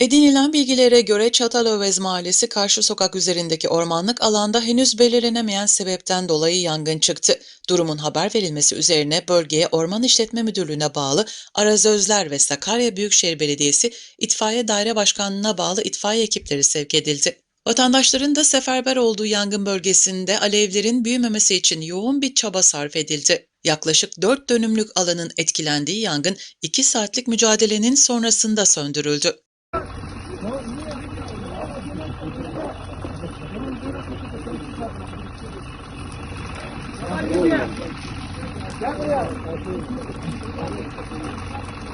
Edinilen bilgilere göre Çatalövez Mahallesi karşı sokak üzerindeki ormanlık alanda henüz belirlenemeyen sebepten dolayı yangın çıktı. Durumun haber verilmesi üzerine bölgeye Orman İşletme Müdürlüğü'ne bağlı Arazözler ve Sakarya Büyükşehir Belediyesi İtfaiye Daire Başkanlığı'na bağlı itfaiye ekipleri sevk edildi. Vatandaşların da seferber olduğu yangın bölgesinde alevlerin büyümemesi için yoğun bir çaba sarf edildi. Yaklaşık 4 dönümlük alanın etkilendiği yangın 2 saatlik mücadelenin sonrasında söndürüldü. Gel buraya.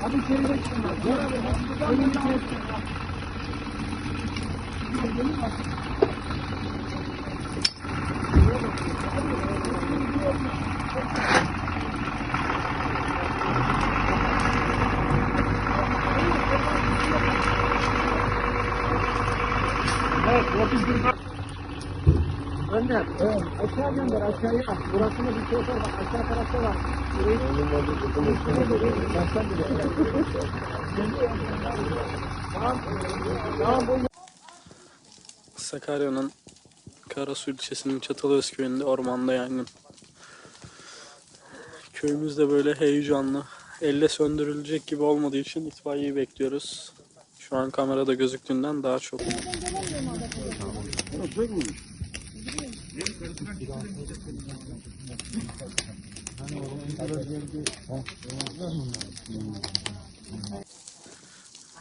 Hadi içeri geç. Gel abi. Önünü çek. Önder. Aşağı gönder aşağıya. Burasını bir şey. Bak aşağı tarafta var. Burayı Baştan bir Tamam. Tamam bu Sakarya'nın Karasu ilçesinin Çatalöz köyünde ormanda yangın. Köyümüzde böyle heyecanlı, elle söndürülecek gibi olmadığı için itfaiyeyi bekliyoruz. Şu an kamerada gözüktüğünden daha çok.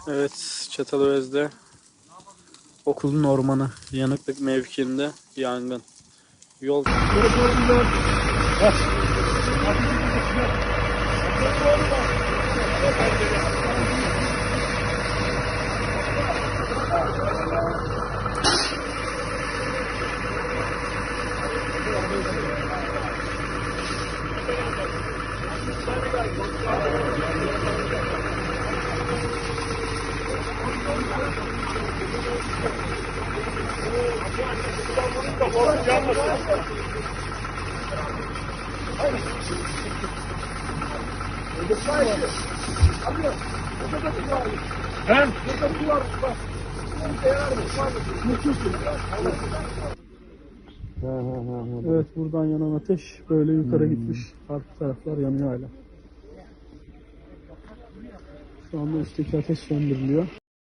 Evet, Çatalöz'de okulun ormanı yanıklık mevkiinde yangın. Yol Hein? Ne çekiyorsun? Evet buradan yanan ateş böyle yukarı gitmiş. Arka taraflar yanıyor hala. Şu anda üstteki ateş söndürülüyor.